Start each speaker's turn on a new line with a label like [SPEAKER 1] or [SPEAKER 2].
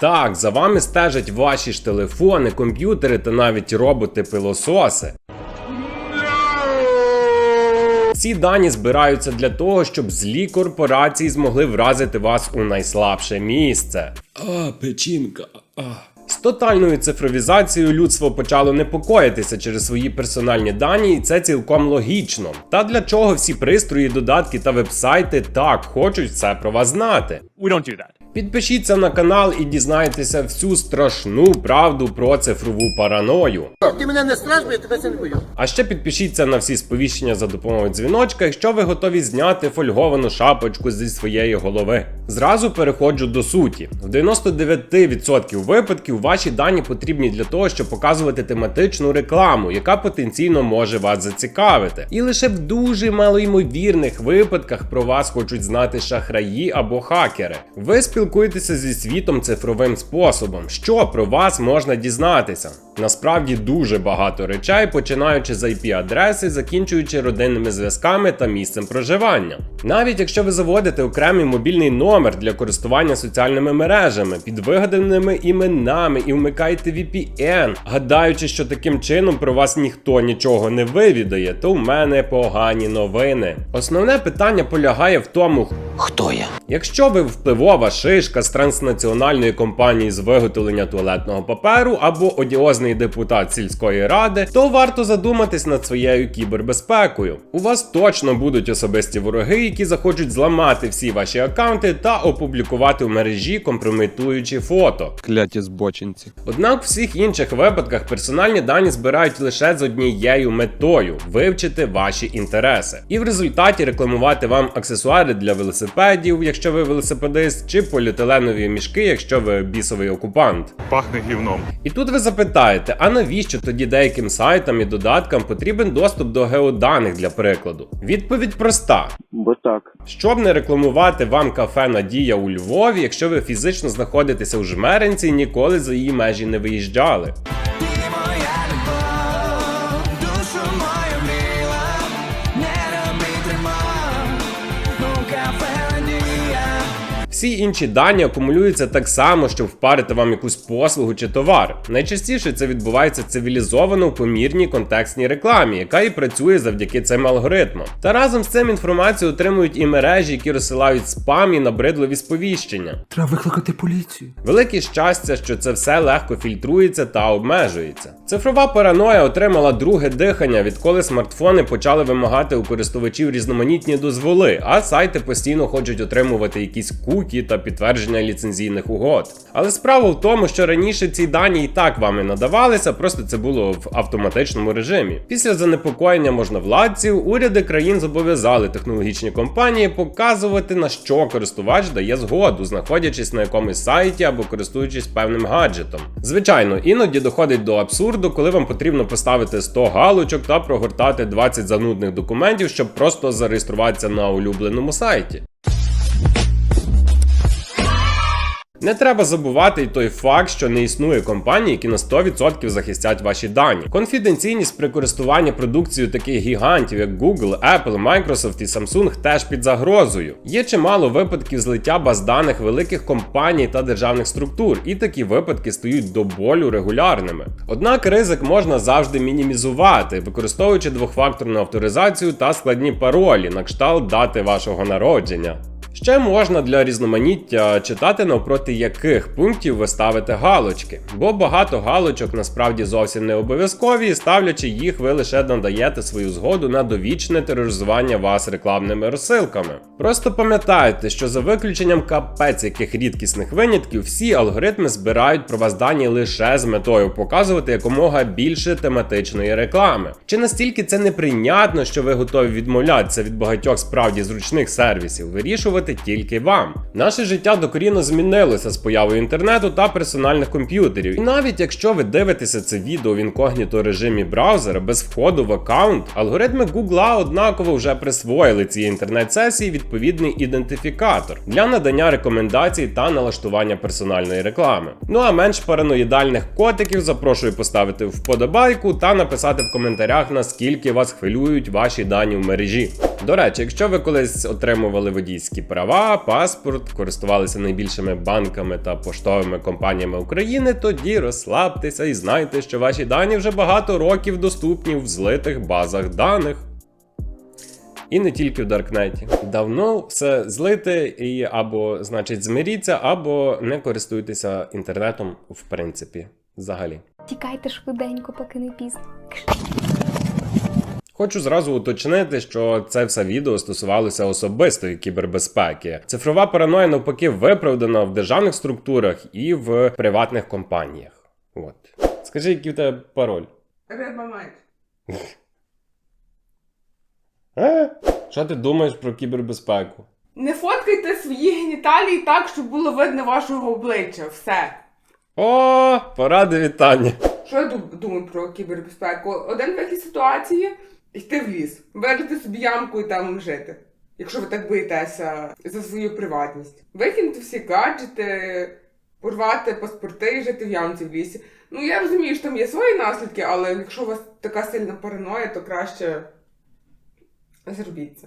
[SPEAKER 1] Так, за вами стежать ваші ж телефони, комп'ютери та навіть роботи-пилососи. Ці дані збираються для того, щоб злі корпорації змогли вразити вас у найслабше місце. А, печінка. А. З тотальною цифровізацією людство почало непокоїтися через свої персональні дані, і це цілком логічно. Та для чого всі пристрої, додатки та вебсайти так хочуть все про вас знати?
[SPEAKER 2] We don't do that.
[SPEAKER 1] Підпишіться на канал і дізнайтеся всю страшну правду про цифрову параною.
[SPEAKER 3] Ти мене не страж, бо я тебе це не бою.
[SPEAKER 1] А ще підпишіться на всі сповіщення за допомогою дзвіночка, якщо ви готові зняти фольговану шапочку зі своєї голови. Зразу переходжу до суті. В 99% випадків ваші дані потрібні для того, щоб показувати тематичну рекламу, яка потенційно може вас зацікавити. І лише в дуже малоймовірних випадках про вас хочуть знати шахраї або хакери. Ви спілкуєтеся зі світом цифровим способом. Що про вас можна дізнатися? Насправді дуже багато речей, починаючи з IP-адреси, закінчуючи родинними зв'язками та місцем проживання. Навіть якщо ви заводите окремий мобільний номер для користування соціальними мережами під вигаданими іменами і вмикаєте VPN, гадаючи, що таким чином про вас ніхто нічого не вивідає, то в мене погані новини. Основне питання полягає в тому,
[SPEAKER 3] Хто я?
[SPEAKER 1] Якщо ви впливова шишка з транснаціональної компанії з виготовлення туалетного паперу або одіозний депутат сільської ради, то варто задуматись над своєю кібербезпекою. У вас точно будуть особисті вороги, які захочуть зламати всі ваші аккаунти та опублікувати в мережі компрометуючі фото.
[SPEAKER 4] Кляті збочинці.
[SPEAKER 1] Однак в всіх інших випадках персональні дані збирають лише з однією метою вивчити ваші інтереси, і в результаті рекламувати вам аксесуари для велосипедів, якщо ви велосипедист, чи поліетиленові мішки, якщо ви бісовий окупант.
[SPEAKER 2] Пахне гівном.
[SPEAKER 1] І тут ви запитаєте, а навіщо тоді деяким сайтам і додаткам потрібен доступ до геоданих для прикладу? Відповідь проста:
[SPEAKER 5] Бо так.
[SPEAKER 1] щоб не рекламувати вам кафе Надія у Львові, якщо ви фізично знаходитеся у жмеринці і ніколи за її межі не виїжджали. Всі інші дані акумулюються так само, щоб впарити вам якусь послугу чи товар. Найчастіше це відбувається цивілізовано в помірній контекстній рекламі, яка і працює завдяки цим алгоритмам. Та разом з цим інформацію отримують і мережі, які розсилають спам і набридливі сповіщення.
[SPEAKER 6] Треба викликати поліцію.
[SPEAKER 1] Велике щастя, що це все легко фільтрується та обмежується. Цифрова параноя отримала друге дихання, відколи смартфони почали вимагати у користувачів різноманітні дозволи, а сайти постійно хочуть отримувати якісь кукі та підтвердження ліцензійних угод. Але справа в тому, що раніше ці дані і так вам і надавалися, просто це було в автоматичному режимі. Після занепокоєння можновладців уряди країн зобов'язали технологічні компанії показувати на що користувач дає згоду, знаходячись на якомусь сайті або користуючись певним гаджетом. Звичайно, іноді доходить до абсурду, коли вам потрібно поставити 100 галочок та прогортати 20 занудних документів, щоб просто зареєструватися на улюбленому сайті. Не треба забувати й той факт, що не існує компаній, які на 100% захистять ваші дані. Конфіденційність при користуванні продукцією таких гігантів, як Google, Apple, Microsoft і Samsung, теж під загрозою. Є чимало випадків злиття баз даних великих компаній та державних структур, і такі випадки стають до болю регулярними. Однак ризик можна завжди мінімізувати, використовуючи двохфакторну авторизацію та складні паролі на кшталт дати вашого народження. Ще можна для різноманіття читати навпроти яких пунктів ви ставите галочки, бо багато галочок насправді зовсім не обов'язкові, і ставлячи їх, ви лише надаєте свою згоду на довічне тероризування вас рекламними розсилками. Просто пам'ятайте, що за виключенням капець яких рідкісних винятків, всі алгоритми збирають про вас дані лише з метою показувати якомога більше тематичної реклами. Чи настільки це неприйнятно, що ви готові відмовлятися від багатьох справді зручних сервісів, вирішувати тільки вам. Наше життя докорінно змінилося з появою інтернету та персональних комп'ютерів. І навіть якщо ви дивитеся це відео в інкогніто режимі браузера без входу в аккаунт, алгоритми Google однаково вже присвоїли цій інтернет-сесії відповідний ідентифікатор для надання рекомендацій та налаштування персональної реклами. Ну а менш параноїдальних котиків запрошую поставити вподобайку та написати в коментарях, наскільки вас хвилюють ваші дані в мережі. До речі, якщо ви колись отримували водійські права, паспорт, користувалися найбільшими банками та поштовими компаніями України, тоді розслабтеся і знайте, що ваші дані вже багато років доступні в злитих базах даних. І не тільки в Даркнеті. Давно все злите і або, значить, змиріться, або не користуйтеся інтернетом, в принципі, взагалі.
[SPEAKER 2] Тікайте швиденько, поки не пізно.
[SPEAKER 1] Хочу зразу уточнити, що це все відео стосувалося особистої кібербезпеки. Цифрова параноя навпаки виправдана в державних структурах і в приватних компаніях. От. Скажи, який в тебе пароль?
[SPEAKER 4] Риба мать.
[SPEAKER 1] Е? Що ти думаєш про кібербезпеку?
[SPEAKER 4] Не фоткайте свої геніталії так, щоб було видно вашого обличчя. Все.
[SPEAKER 1] О, поради вітання.
[SPEAKER 4] Що я думаю про кібербезпеку? Один вихід ситуації йти в ліс, вирити собі ямку і там жити. Якщо ви так боїтеся за свою приватність. Викинути всі гаджети, порвати паспорти і жити в ямці в лісі. Ну я розумію, що там є свої наслідки, але якщо у вас така сильна параноя, то краще зробіть це.